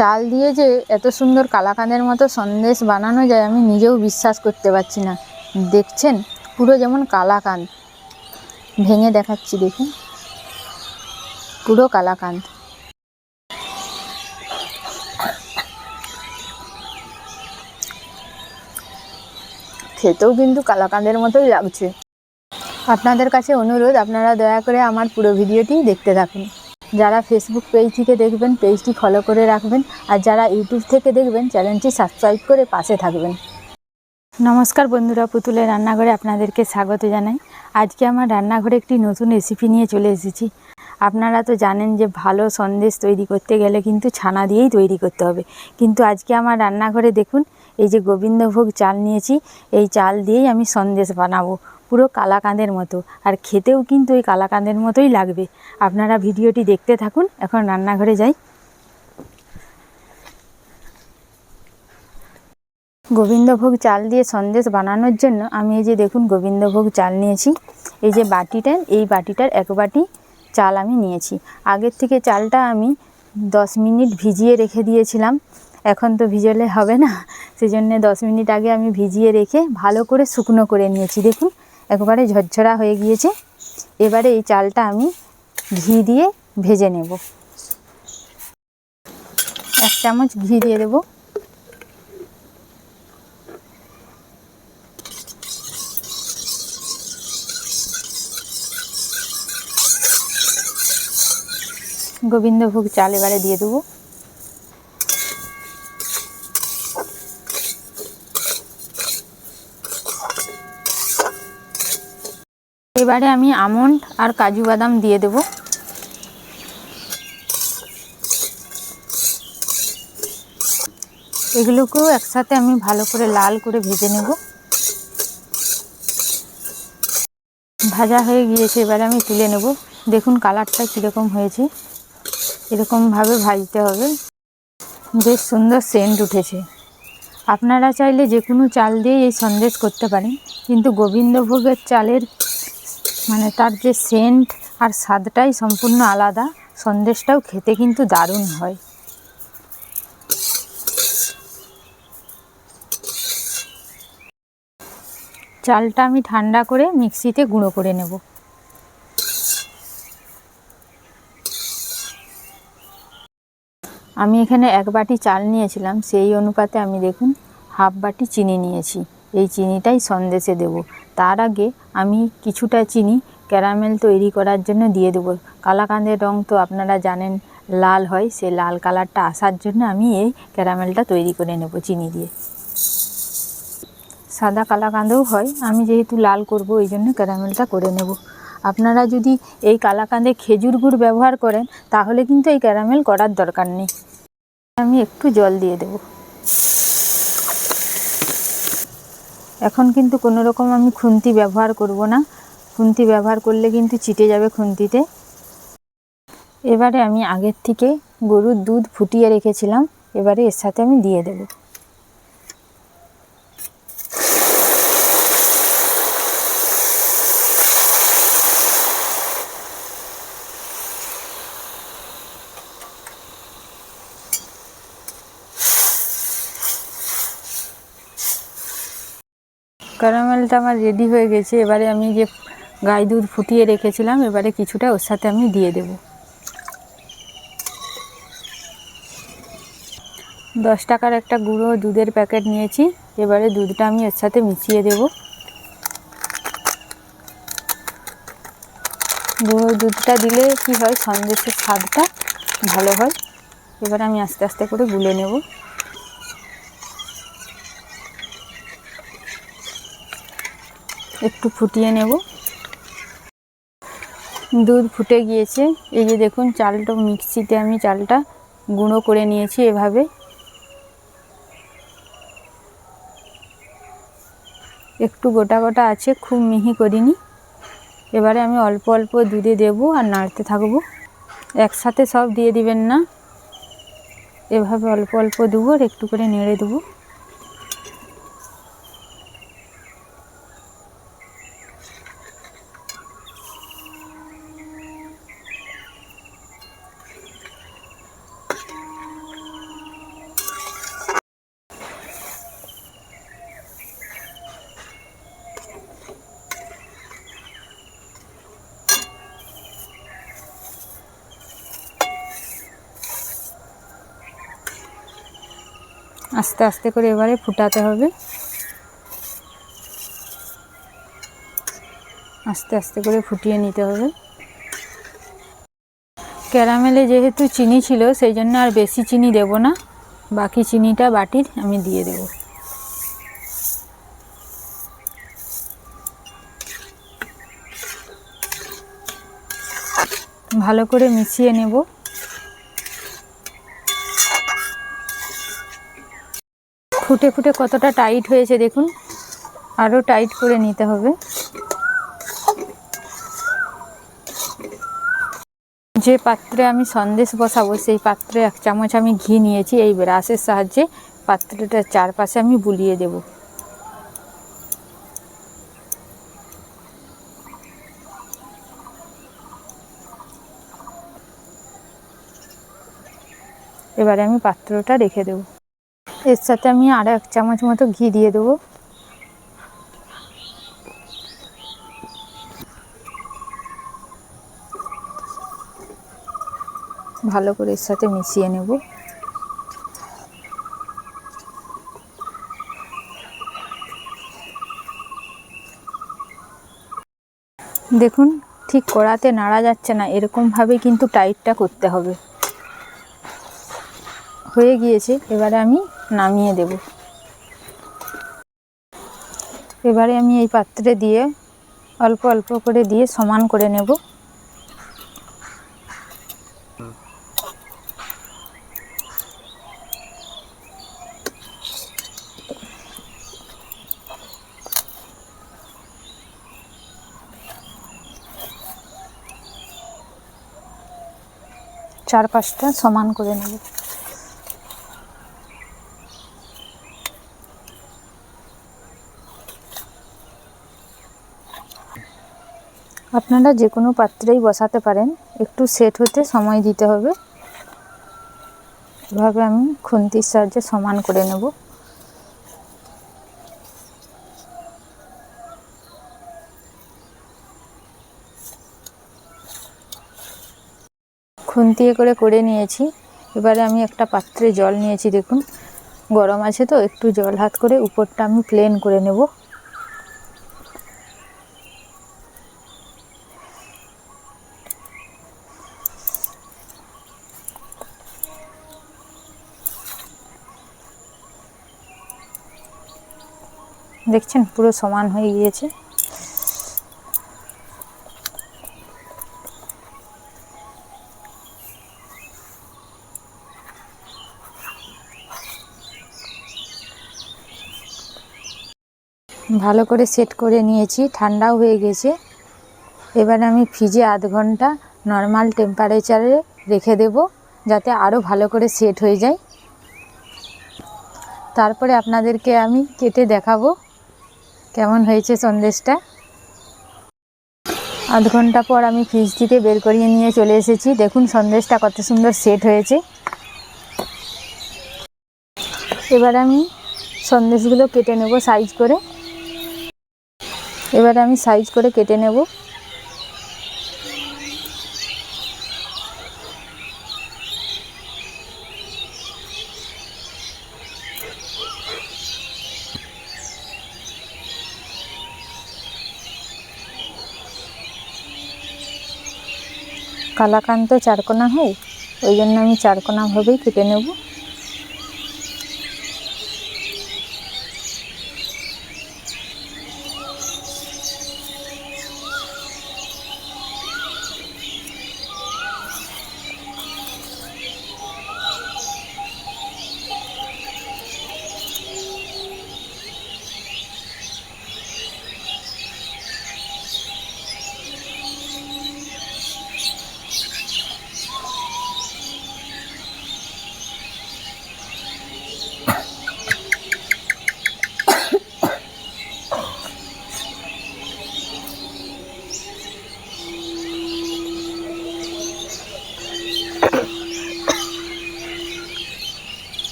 চাল দিয়ে যে এত সুন্দর কালাকাঁদের মতো সন্দেশ বানানো যায়, আমি নিজেও বিশ্বাস করতে পারছি না। দেখছেন? পুরো যেমন কালাকাঁদ। ভেঙে দেখাচ্ছি, দেখুন। পুরো কালাকাঁদ। খেতেও কিন্তু কালাকাঁদের মতোই লাগছে। আপনাদের কাছে অনুরোধ, আপনারা দয়া করে আমার পুরো ভিডিওটি দেখতে থাকুন। যারা ফেসবুক পেজ থেকে দেখবেন পেজটি ফলো করে রাখবেন, আর যারা ইউটিউব থেকে দেখবেন চ্যানেলটি সাবস্ক্রাইব করে পাশে থাকবেন। নমস্কার বন্ধুরা, পুতুলের রান্নাঘরে আপনাদেরকে স্বাগত জানাই। আজকে আমার রান্নাঘরে একটি নতুন রেসিপি নিয়ে চলে এসেছি। আপনারা তো জানেন যে ভালো সন্দেশ তৈরি করতে গেলে কিন্তু ছানা দিয়েই তৈরি করতে হবে। কিন্তু আজকে আমার রান্নাঘরে দেখুন, এই যে গোবিন্দভোগ চাল নিয়েছি, এই চাল দিয়েই আমি সন্দেশ বানাবো। পুরো কালাকাঁদের মতো। আর খেতেও কিন্তু ওই কালাকাঁদের মতোই লাগবে। আপনারা ভিডিওটি দেখতে থাকুন, এখন রান্নাঘরে যাই। গোবিন্দভোগ চাল দিয়ে সন্দেশ বানানোর জন্য আমি এই যে দেখুন গোবিন্দভোগ চাল নিয়েছি। এই যে বাটিটা, এই বাটিটার এক বাটি চাল আমি নিয়েছি। আগের থেকে চালটা আমি দশ মিনিট ভিজিয়ে রেখে দিয়েছিলাম। এখন তো ভিজলে হবে না। সেজন্য দশ মিনিট আগে আমি ভিজিয়ে রেখে ভালো করে শুকনো করে নিয়েছি। দেখুন একবারে ঝরঝরা হয়ে গিয়েছে। এবারে এই চালটা আমি ঘি দিয়ে ভেজে নেব। এক চামচ ঘি দিয়ে দেবো। গোবিন্দভোগ চাল এবারে দিয়ে দেবো। এবারে আমি আমন্ড আর কাজু বাদাম দিয়ে দেব। এগুলোকেও একসাথে আমি ভালো করে লাল করে ভেজে নেব। ভাজা হয়ে গিয়েছে, এবারে আমি তুলে নেব। দেখুন কালারটা কীরকম হয়েছে। এরকমভাবে ভাজতে হবে। বেশ সুন্দর সেন্ট উঠেছে। আপনারা চাইলে যে কোনো চাল দিয়ে এই সন্দেশ করতে পারেন। কিন্তু গোবিন্দভোগের চালের মানে তার যে সেন্ট আর স্বাদটাই সম্পূর্ণ আলাদা, সন্দেশটাও খেতে কিন্তু দারুণ হয়। চালটা আমি ঠান্ডা করে মিক্সিতে গুঁড়ো করে নেব। আমি এখানে এক বাটি চাল নিয়েছিলাম, সেই অনুপাতে আমি দেখুন, হাফ বাটি চিনি নিয়েছি। এই চিনিটাই সন্দেশে দেব। তার আগে আমি কিছুটা চিনি ক্যারামেল তৈরি করার জন্য দিয়ে দেবো। কালাকাঁদের রং তো আপনারা জানেন, লাল হয়, সে লাল কালারটা আসার জন্য আমি এই ক্যারামেলটা তৈরি করে নেব চিনি দিয়ে। সাদা কালাকাঁদেও হয়, আমি যেহেতু লাল করব ওই জন্য ক্যারামেলটা করে নেব। আপনারা যদি এই কালাকাঁদে খেজুর গুড় ব্যবহার করেন, তাহলে কিন্তু এই ক্যারামেল করার দরকার নেই। আমি একটু জল দিয়ে দেব। এখন কিন্তু কোনো রকম আমি খুন্তি ব্যবহার করব না। খুন্তি ব্যবহার করলে কিন্তু চিটে যাবে খুন্তিতে। এবারে আমি আগের থেকে গরুর দুধ ফুটিয়ে রেখেছিলাম। এবারে এর সাথে আমি দিয়ে দেবো। ক্যারামেলটা আমার রেডি হয়ে গেছে। এবারে আমি যে গাই দুধ ফুটিয়ে রেখেছিলাম, এবারে কিছুটা ওর সাথে আমি দিয়ে দেব। দশ টাকার একটা গুঁড়ো দুধের প্যাকেট নিয়েছি। এবারে দুধটা আমি এর সাথে মিশিয়ে দেব। গুঁড়ো দুধটা দিলে কি হয়? সন্দেশের স্বাদটা ভালো হয়। এবার আমি আস্তে আস্তে করে গুলে নেব। একটু ফুটিয়ে নেব। দুধ ফুটে গিয়েছে। এই যে দেখুন, চালটা, মিক্সিতে আমি চালটা গুঁড়ো করে নিয়েছি এভাবে। একটু গোটা গোটা আছে, খুব মিহি করিনি। এবারে আমি অল্প অল্প দুধে দেবো আর নাড়তে থাকব। একসাথে সব দিয়ে দিবেন না। এভাবে অল্প অল্প দেবো আর একটু করে নেড়ে দেবো। আস্তে আস্তে করে এবারে ফুটাতে হবে। আস্তে আস্তে করে ফুটিয়ে নিতে হবে। ক্যারামেলে যেহেতু চিনি ছিল, সেই জন্য আর বেশি চিনি দেব না। বাকি চিনিটা বাটির আমি দিয়ে দেব। ভালো করে মিশিয়ে নেব। ফুটে ফুটে কতটা টাইট হয়েছে দেখুন। আরও টাইট করে নিতে হবে। যে পাত্রে আমি সন্দেশ বসাবো, সেই পাত্রে এক চামচ আমি ঘি নিয়েছি। এই ব্রাশের সাহায্যে পাত্রটার চারপাশে আমি বুলিয়ে দেব। এবারে আমি পাত্রটা রেখে দেব। এর সাথে আমি আর এক চামচ মতো ঘি দিয়ে দেবো। ভালো করে এর সাথে মিশিয়ে নেব। দেখুন, ঠিক কড়াতে নাড়া যাচ্ছে না, এরকমভাবে কিন্তু টাইটটা করতে হবে। হয়ে গিয়েছে, এবারে আমি নামিয়ে দেব। এবারে আমি এই পাত্রে দিয়ে অল্প অল্প করে দিয়ে সমান করে নেব। চার পাঁচটা সমান করে নেব। আপনারা যে কোনো পাত্রেই বসাতে পারেন। একটু সেট হতে সময় দিতে হবে। এভাবে আমি খুন্তির সাহায্যে সমান করে নেব। খুন্তিয়ে করে করে নিয়েছি। এবারে আমি একটা পাত্রে জল নিয়েছি, দেখুন। গরম আছে তো, একটু জল হাত করে উপরটা আমি প্লেন করে নেব। দেখছেন, পুরো সমান হয়ে গিয়েছে। ভালো করে সেট করে নিয়েছি, ঠান্ডাও হয়ে গেছে। এবার আমি ফ্রিজে আধ ঘণ্টা নর্মাল টেম্পারেচারে রেখে দেব, যাতে আরও ভালো করে সেট হয়ে যায়। তারপরে আপনাদেরকে আমি কেটে দেখাবো। কেমন হয়েছে সন্দেশটা? আধ ঘণ্টা পর আমি ফ্রিজ থেকে বের করিয়ে নিয়ে চলে এসেছি। দেখুন সন্দেশটা কত সুন্দর সেট হয়েছে। এবার আমি সন্দেশগুলো কেটে নেব সাইজ করে। এবার আমি সাইজ করে কেটে নেব। কালাকান্ত চারকোনা হয় ওই জন্য আমি চারকোনাভাবেই কেটে নেব।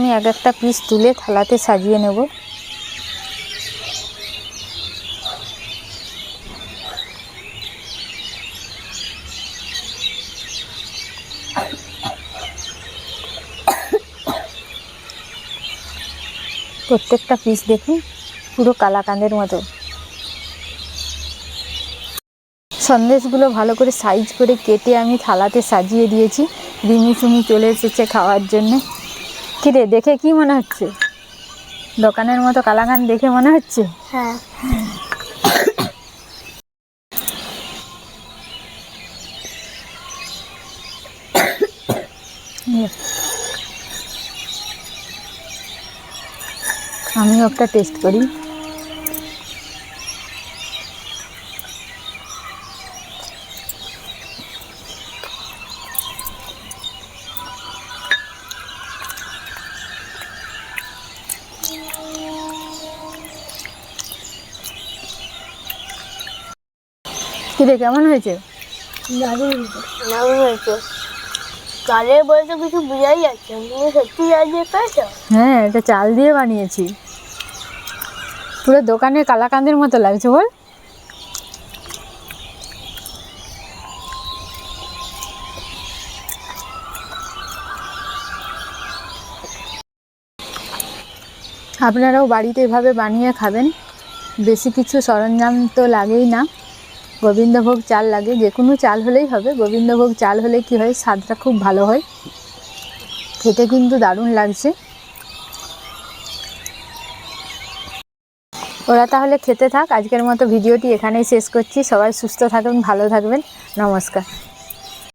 আমি এক একটা পিস তুলে থালাতে সাজিয়ে নেব। প্রত্যেকটা পিস দেখুন, পুরো কালাকাঁদের মতো। সন্দেশগুলো ভালো করে সাইজ করে কেটে আমি থালাতে সাজিয়ে দিয়েছি। রিমি চলে এসেছে খাওয়ার জন্য। কিরে দেখে কি মনে হচ্ছে? দোকানের মতো কালাগান দেখে মনে হচ্ছে? হ্যাঁ। আমিও একটা টেস্ট করি। কিরে কেমন হয়েছে? দারুণ দারুণ হয়েছে কিছু বোঝাই যাচ্ছে তুমি সত্যি চাল দিয়ে পেয়েছ হ্যাঁ এটা চাল দিয়ে বানিয়েছি। পুরো দোকানের কালাকান্দের মতো লাগছে বল। আপনারাও বাড়িতে এভাবে বানিয়ে খাবেন। বেশি কিছু সরঞ্জাম তো লাগেই না। গোবিন্দভোগ চাল লাগে যে কোনো চাল হলেই হবে। গোবিন্দভোগ চাল হলে কি হয়, স্বাদটা খুব ভালো হয়। খেতে কিন্তু দারুণ লাগছে। ওরা তাহলে খেতে থাক। আজকের মতো ভিডিওটি এখানেই শেষ করছি। সবাই সুস্থ থাকবেন ভালো থাকবেন। নমস্কার।